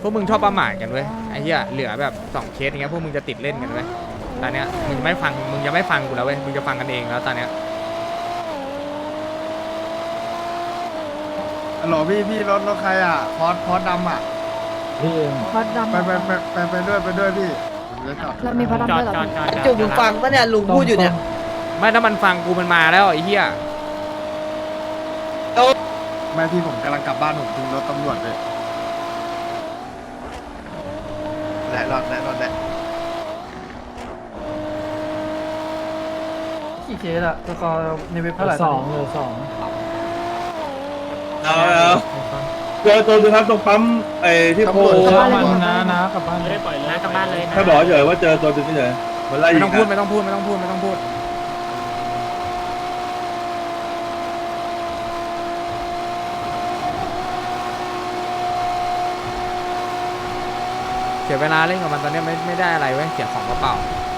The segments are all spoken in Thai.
พวกมึงชอบประมาทกันเว้ยไอ้เหี้ยเหลือแบบสองเคสอย่างเงี้ยพวกมึงจะติดเล่นกันเว้ยตอนเนี้ยมึงจะไม่ฟังมึงจะไม่ฟังกูแล้วเว้ยมึงจะฟังกันเองแล้วตอนเนี้ยฮัลโหลพี่พี่รถรถใครอะพอดพอดดำอะพี่เองพอดำไปไปไปไปไปด้วยไปด้วยพี่ผมจะจอดเรามีพอดำด้วยเหรอจุกมึงฟังปะเนี่ยลุงพูดอยู่เนี่ยไม่ถ้ามันฟังกูมันมาแล้วไอ้เหี้ยไม่พี่ผมกำลังกลับบ้านผมถึงรถตำรวจเลย แหละรอดแหละรอดแหละกี่เคสอะสกอร์ในเว็บเท่าไหร่สองเลยสองเอาเอาเจอตัวนึงครับตรงปั๊มไอ้ที่โพกลับบ้านนะนะกลับบ้านไม่ได้ปล่อยเลยกลับบ้านเลยนะแค่บอกเฉยว่าเจอตัวนึงเฉยมันไล่ไม่ยิต้องงพูดอะไม่ต้องพูดไม่ต้องพูดไม่ต้องพูด เสียเวลาเล่นกับมันตอนนี้ไม่ไม่ได้อะไรเว้ยเสียของเปล่าๆ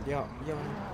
กดเยี่ยวเยี่ยวมัน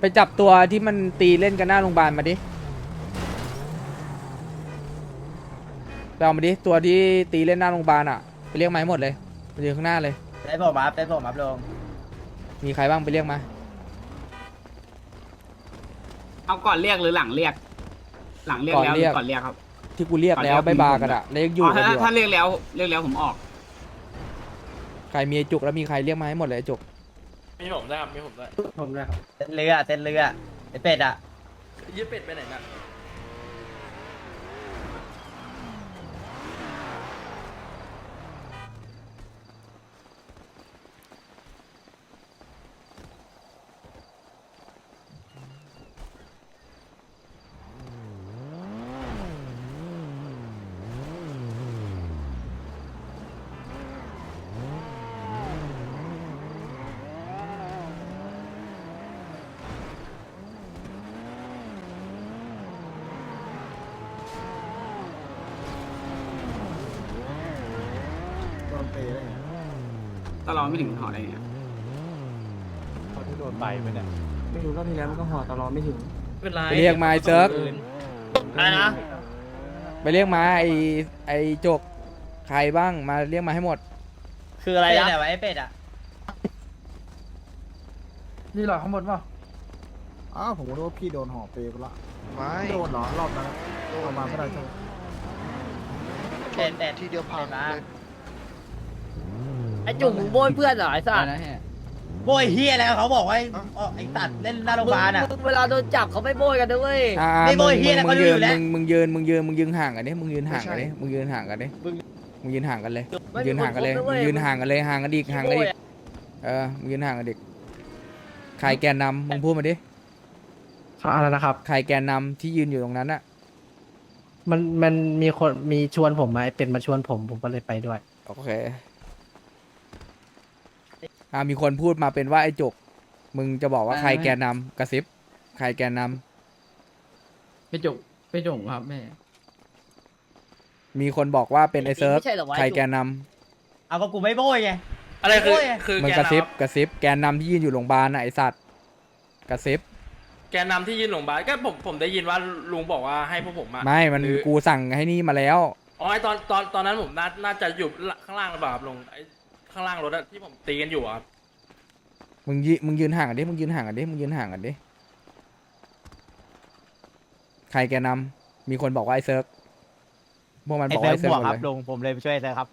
ไปจับตัวที่มันตีเล่นกันหน้าโรงพยาบาลมาดิไปเอามาดิตัวที่ตีเล่นหน้าโรงพยาบาลอะไปเรียกมาให้หมดเลยไปยืนข้างหน้าเลย ได้ผมครับได้ผมครับลุงมีใครบ้างไปเรียกมา เอาก่อนเรียกหรือหลังเรียก หลังเรียกแล้วหรือก่อนเรียกครับ ที่กูเรียกแล้วไปบาร์กันอะเรียกอยู่อ๋อกันถ้าอยู่ถ้าอะเรียกแล้วเรียกแล้วผมออก ใครมีไอ้จุกแล้วมีใครเรียกมาให้หมดเลยไอ้จุก มีผมได้ครับมีผมได้ผมด้วยครับเส้นเรือเส้นเรือไอเป็ดอะยืดเป็ดไปไหนน่ะ โดนเตะได้ไง ตลอดไม่ถึงหออะไรเนี่ยเขาที่โดนใบไปเนี่ยไม่รู้รอบที่แล้วมันก็หอตลอดไม่ถึงไปเรียกมาไอ้เซิร์กอะไรนะ ไปเรียกมาไอ้ไอ้จกใครบ้างมาเรียกมาให้หมด คืออะไรนะไอเป็ดอะนี่หรอข้างบนเปล่าอ้าวผมก็รู้ว่าพี่โดนห่อเปย์ไปละไม่โดนเหรอรอบนั้นเอามาไม่ได้ใช่ไหมเป็ดเป็ดทีเดียวพังเลย ไอจุกมึงโบยเพื่อนเหรอไอสัตว์โบยเฮียแล้วเขาบอกว่าไอ้ไอสัตว์เล่นหน้าโรงพยาบาลอะเวลาโดนจับเขาไม่โบยกันด้วยอ่าไม่โบมึยงเฮียนะมึเขางดูยือนยู่แล้ว มึงมึงยืนมึงยืนมึงยืนห่างกันดิมึงยืนห่างกันดิมึงยืนห่างกันดิมึงยืนห่างกันเลยไม่ยืนห่างกันเลยมีคนคบมึนะงเว้ยยืนห่างกันเลยห่างกันอีกห่างกันอีกโบ้ยอะเออมึงยืนห่างกันอีกใครแกนนำมึงพูดมาดิอะไรนะครับ ใครแกนนำที่ยืนอยู่ตรงนั้นอะมันมันมีคนมีชวนผมมาไอ้เป็นมาชวนผมผมก็เลยไปด้วย โอเค อ่ามีคนพูดมาเป็นว่าไอ้จุกมึงจะบอกว่าใครแกนนำกระซิบใครแกนนำไปจุกไปจุกครับแม่ มีคนบอกว่าเป็นไอ้เซิร์ฟไม่ใช่เหรอวะใครแกนนเอาก็กูไม่โบยไง อะไรคือโอ้ย คือำมึงแกกระนซิบกระซิบแกนนำที่ยืนอยู่โรงพยาบาลน่ะไอสัตว์กระซิบำแกนนำที่ยืนหลงพยาบาลก็ผมผมได้ยินว่าลุงบอกว่าให้พวกผมอะ ไม่มันหรือ กูสั่งให้นี่มาแล้ว อ๋อไอตอนตอนตอนนั้นผมน่าน่าจะอยู่ข้างล่างหรือเปล่าครับลุงไอ ข้างล่างรถอะที่ผมตีกันอยู่อะครับมึงยืมึงยืนห่างกันดิ มึงยืนห่างกันดิ มึงยืนห่างกันดิ ใครแกนำ มีคนบอกว่าไอ้เซิร์ฟพวกมันบอกว่าไอ้เซิร์ฟหมดเลยผมเลยไปช่วยเธอครับ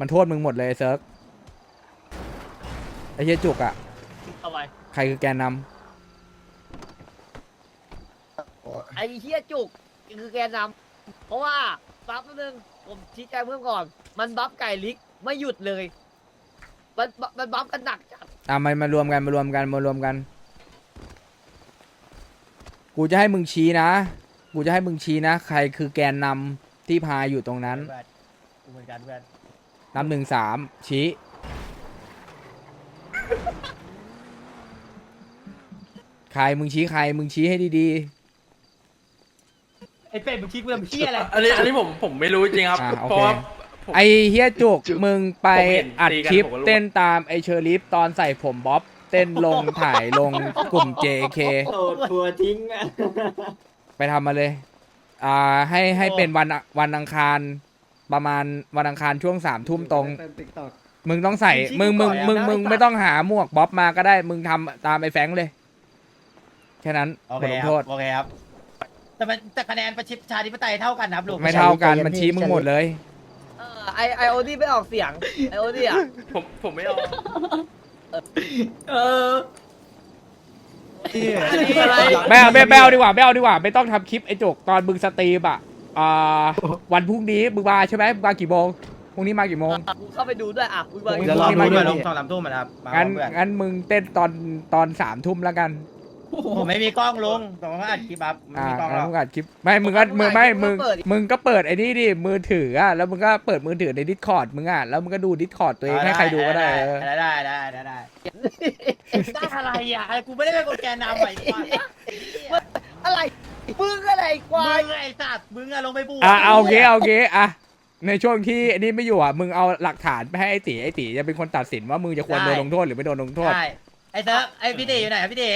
มันโทษมึงหมดเลยไอ้เซิร์ฟไอ้เหี้ยจุกอะเอาไว้ใครคือแกนนไอ้เฮียจุกคือแกนนำเพราะว่าบัฟนิดนึง ผมชี้แจงเพิ่มก่อน มันบัฟไก่ลิกไม่หยุดเลย มันมันบัฟกันหนักจัดอะมามารวมกันมารวมกันมารวมกัน กูจะให้มึงชี้นะ กูจะให้มึงชี้นะ ใครคือแกนนำที่พาอยู่ตรงนั้นกูเหมือนกันเพื่อนนับหนึ่งสามชี้ ใครมึงชี้ใครมึงชี้ให้ดี ไอ้เป็ดมึงชี้กูทำเฮียอะไรอันนี้อันนี้ผมผมไม่รู้จริงครับอ่าโอเพเคราะว่าผมๆไอเฮียจุกมึงไปผมเห็นอัดตีกันคลิป ผมก็รู้ เต้นตามไอเชอริฟตอนใส่ผมบ๊อบ เต้นลง ถ่ายลงกลุ่ม JK โดดทัวทิ้งอะไปทำมาเลย อ่าให้ให้เป็นวันอะวันอังคาร ประมาณวันอังคารช่วงสามทุ่มตรงมึงต้องใส่มึงมึงมึงมึงไม่ต้องหาหมวกบ๊อบมาก็ได้ มึงทำตามไอ้แฟรงค์เลย แค่นั้นโอบทเคลงคโทรัษบโอเคครับ แต่มันแต่คะแนนประชิดประชาธิปไตยเท่ากันนะครับลุงไม่เท่ากันมันชี้มึงหมดเลย เออไอไอโอดี้ไม่ออกเสียงไอโอดี้อะผมผมไม่เอาเอออะไรไม่เอาไม่ไม่เอาดีกว่าไม่เอาดีกว่าไม่ต้องทำคลิปไอ้จกตอนมึงสตรีมอะอ่าวันพรุ่งนี้มึงมาใช่ไหมมึงมากี่โมงพรุ่งนี้มากี่โมงกูเข้าไปดูด้วยอะกูเดี๋ยวรอดูด้วยลงสองสามทุ่มนะครับมางั้นเพื่อนงั้นมึงเต้นตอนตอนสามทุ่มแล้วกัน ผมไม่มีกล้องลงแต่ว่าอัดคลิปครับไม่อ่ามีกล้องหรงั้นอกมึงอัดคลิปไม่มึงก็ผมมึงอัดไม่คลิปมึงเปิด มึงก็เปิดไอ้นี่ดิมือถืออะแล้วมึงก็เปิดมือถือในดิสคอร์ดมึงอะแล้วมึงก็ดูดิสคอร์ดตัวเองให้ใครดูก็ได้เออได้ได้ได้ได้ได้ได้อะไรอะกูไม่ได้เป็นคนแกนนำไปอะไรมึงอะไรควายมึงไอ้สัตว์มึงอะลงไปบูอะเอาโอเคเอาโอเคอะในช่วงที่อันนี้ไม่อยู่อะมึงเอาหลักฐานไปให้ไอ้ตีไอ้ตีจะเป็นคนตัดสินว่ามึงจะควรโดนลงโทษหรือไม่โดนลงโทษ ใช่ไอ้เซิร์ฟไอ้พี่เด๋อยู่ไหนพี่เด๋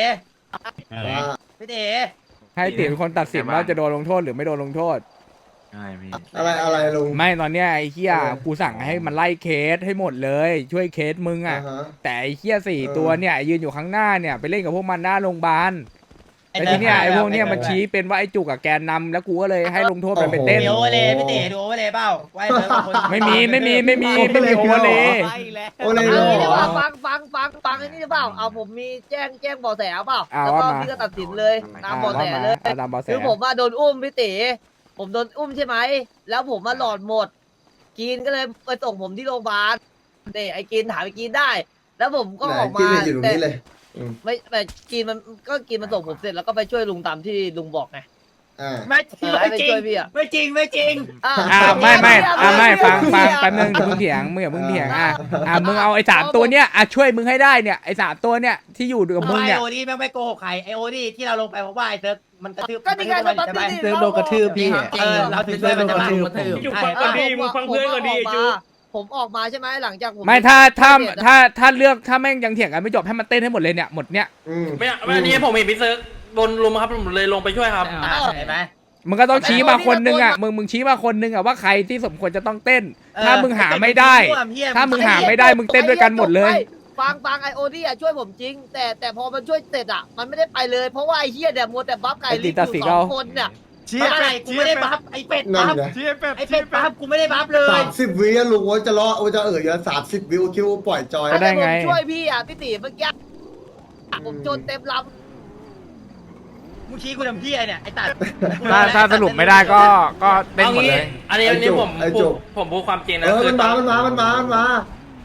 พี่เด๋ให้ไอ้ตีเป็นคนตัดสินว่าจะโดนลงโทษหรือไม่โดนลงโทษอะไรอะไรลุง ไม่ตอนเนี้ยไอ้เหี้ยเออ กูสั่งให้มันไล่เคสให้หมดเลย ช่วยเคสมึงอะแต่ไอ้เหี้ยสี่เออ ตัวเนี่ยยืนอยู่ข้างหน้าเนี่ยไปเล่นกับพวกมันหน้าโรงพยาบาลไอ้ไอ้เซิทีร์ฟเนี้ยไอ้พวกเนี้ยไอ้มันชี้เป็นว่าไอ้จุกกับแกนนำแล้วกูก็เลยให้ลงโทษมันไปเต้นดูโอเวอร์เลยพี่เต๋ดูโอเวอร์เลยเปล่าว่าไอ้เซิร์ฟเป็นคนไม่มีไม่มีไม่มีไม่มีโอเวอร์เลย โอเลเอาโลงี้ดีกว่าเหรอฟังฟังฟังฟังไอ้นี่หรือเปล่าเอาผมมีแจ้งแจ้งเบาะแสเปล่าอ่าแล้วก็ว่ามา พี่ก็ตัดสินเลยตามเบาะแสเลยอ่าตามเบาะแสคือผมว่าโดนอุ้มพี่เต๋ผมโดนอุ้มใช่ไหมแล้วผมมาหลอดหมดกินก็เลยไปส่งผมที่โรงพยาบาลเต๋ไอ้กินถามไอ้กินได้ แล้วผมก็ออกมาแต่ไม่แต่กินมันก็กินมันส่งผมเสร็จแล้วก็ไปช่วยลุงตามที่ลุงบอกไง ไม่จริงเออให้ไปช่วยพี่อะไม่จริงไม่จริง อะอ่าไม่ไม่อ่าไม่เฟังฟังแป๊บนึงเดี๋ยวมึงเถียงมึงอย่ามึงเถียงอะอ่ามึงเอาไอ้สามตัวเนี้ยอะช่วยมึงให้ได้เนี่ยไอ้สามตัวเนี้ยที่อยู่กับมึงไอเนี่ย โอนี่แม่งไม่โกหกใครไอโอนี่ที่เราลงไปเพราะว่าไอเซิร์ฟมันกระทืบก็นี่ไงมันก็ใช่ไหมนี่เซิร์ฟโดนกระทืบพี่ เออเราถึงช่วยมันจะมาเซิร์ฟโดนกระทืบกระทืบอยู่ฟังก่อนดีมึงฟังเพื่อนก่อนดีไอ้จูผมออกมาใช่ไหมหลังจากผมไม่ถ้าถ้าเปลี่ยนนะถ้าถ้าเลือกถ้าแม่งยังเถียงกันไม่จบให้มันเต้นให้หมดเลยเนี่ยหมดเนี่ยไม่เอาไม่อันนี้ผมเห็นพี่เซิร์ฟ โดนลุมครับผมเลยลงไปช่วยครับอ้าวเห็นไหม มึงก็ต้องชี้มาแต่คนนึงอะแต่มึงมึงชี้มาคนนึงอะว่าใครที่สมควรจะต้องเต้นเออถ้ามึงหาไม่ได้อ้เหี้ยถ้ามึงหาไม่ได้มึงเต้นด้วยกันหมดเลย ฟังฟังไอโอนี่อะช่วยผมจริง แต่แต่พอมันช่วยเสร็จอะมันไม่ได้ไปเลยเพราะว่าไอเฮียเดี๋ยวมัวแต่บัฟไก่ไอ้ติลิดงตัดอสิยู่นสอเอางคนเนี่ยไม่อะไรกูไม่ได้บัฟไอเป็ดนั่นบัฟไงไอเป็ดบัฟกูไม่ได้บัฟเลยสามสิบวิอะลุงว่าจะเลาะว่าจะเอ่ยอะสามสิบวิวคิดวาปล่อยจอย ก็ได้ไง ผมช่วยพี่อะพี่ตีเมื่อกี้ผมโจนเต็มล มึงชี้กูทำพี่ไอเนี่ยไอ้ตัดถ้าถ้าสรุปไม่ได้ก็ก็เต้นเอาหมดงี้เลยอันนี้อันนี้ผมไอ้พูจุดกผมพูดความจริงเอนะอคืมันตมาอนมันมา มันมา มันมา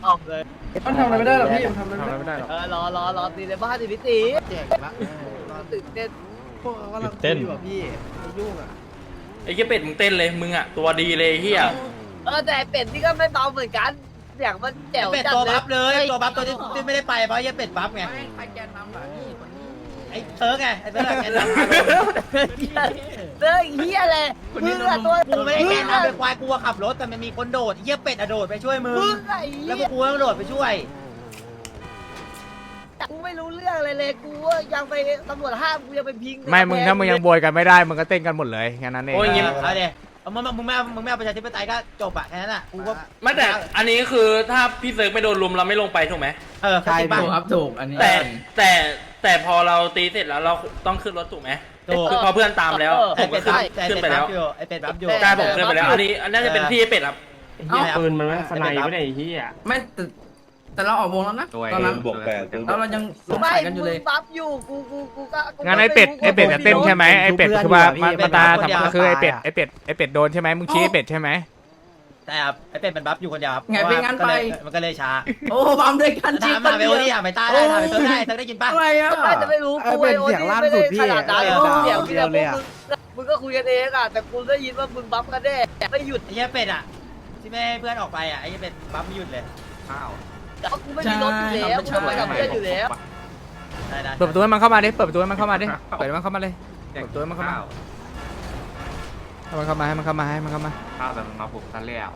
ออกเลยมันทำอะไรไม่ได้หรอพี่มันทำอะไรทำอะไรไม่ได้หรอกเออรอรอรอตีในบ้านดิพี่ตีแจกละตื่นเต้นพวกกำลังคุยอยู่อะพี่ไม่ยุ่งอะไอ้เหี้ยเป็ดมึงเต้นเลยมึงอะตัวดีเลยเฮียเออแต่ไอ้เป็ดนี่ก็ไม่เบาเหมือนกันเสียงมันแจ๋วเป็ดจัดตัวเลบัยฟเลยตัวบัฟตัวที่ที่ไม่ได้ไปเพราะไอ้เป็ดบัฟไงใครแกนนำอะพี่คนนี้ ไอ้เซิร์กไงไอ้เซิร์กแกนนำเฮ้ยเฮียเลยมึงอะตัวกูไม่ได้แกนมึงอะนำเป็นควายกูอะขับรถแต่มันมีคนโดดไอ้เหี้ยเป็ดอะโดดไปช่วยมึงมึงอะไอ้แล้วเหี้ยกูก็โดดไปช่วย กูไม่รู้เรื่องอะไรเลยกูว่ายังไปตำรวจห้ามกูยังไปพิงไม่ มึงถ้ามึงยังโบยกันไม่ได้ มึงก็เต้นกันหมดเลยแค่นั้นเองโอ้ยยิ้ม เอาเดี๋ยวเอามึงมึงไม่เอามึงไม่เอาประชาธิปไตยก็จบอะแค่นั้นแหละกูก็ไม่แต่อันนี้คือถ้าพี่เซิร์ฟไม่โดนลุมเราไม่ลงไปถูกไหมเออใช่ป่ะแต่แต่ แต่พอเราตีเสร็จแล้วเราต้องขึ้นรถถูกไหมถูก คือพอเพื่อนตามแล้วผไอ้มเป็ก็ดขึ้นบัฟแต่ขึ้นเป็ไปดบัแล้ฟวอยู่ไอ้เป็ดบัฟอยู่กล้าผมขึ้นไปแล้วอันนี้อันน่าจะเป็นที่เป็ดครับเอ้าปืนมันไม่สไนไม่ได้เฮียไม่แต่แต่เราออกวงแล้วนะตอนนั้นบวกแปดแล้วเรายังสงไม่สัยกันอยู่เลยมึงบัฟอยู่กูกูกูก็กูก็งั้นไอเป็ดม่รู้ไอเป็ดจะเต้นใช่ไหมไอเป็ดคือว่ามามาตาเป็ดทำคือไอเป็ดไอเป็ดไอเป็ดโดนใช่ไหมมึงชี้ไอเป็ดใช่ไหม แต่ไอ้เป็ดมันบัฟอยู่คนเดียวครับไงเป็นงั้นไปมันก็เลยช้าโอ้บัมด้วยกันจริถางมมาเวลนี่ถามไปต้าได้ถามไปเซิร์กได้เซิร์กได้กินป่ะ อะไรอะไม่จะไม่รู้ไอ้กูเป็ไอนโอเสียงนี่ล่าไม่สุได้ดพี่ขนาดนั้นเออเสียงเดีเดียยววเลยมึอะงมึงก็คุยกันเองอะแต่กูได้ยินว่ามึงบัฟกันแน่ไม่หยุดไอ้เหี้ยเป็ดอะที่ไม่ให้เพื่อนออกไปอะไอ้เหี้ยเป็ดบัฟไม่หยุดเลยแต่ว่ากูไม่มีรถอยู่แล้วกูต้องไปกับเพื่อนอยู่แล้วได้ได้เปิดประตูให้มันเข้ามาดิ เปิดประตูให้มันเข้ามาดิ เปิดให้มันเข้ามาเลย เปิดประตูให้มันเข้ามา ให้มันเข้ามาให้มันเข้ามาให้มันเข้ามา ข้าวแต่มาปลุกทันแล้ว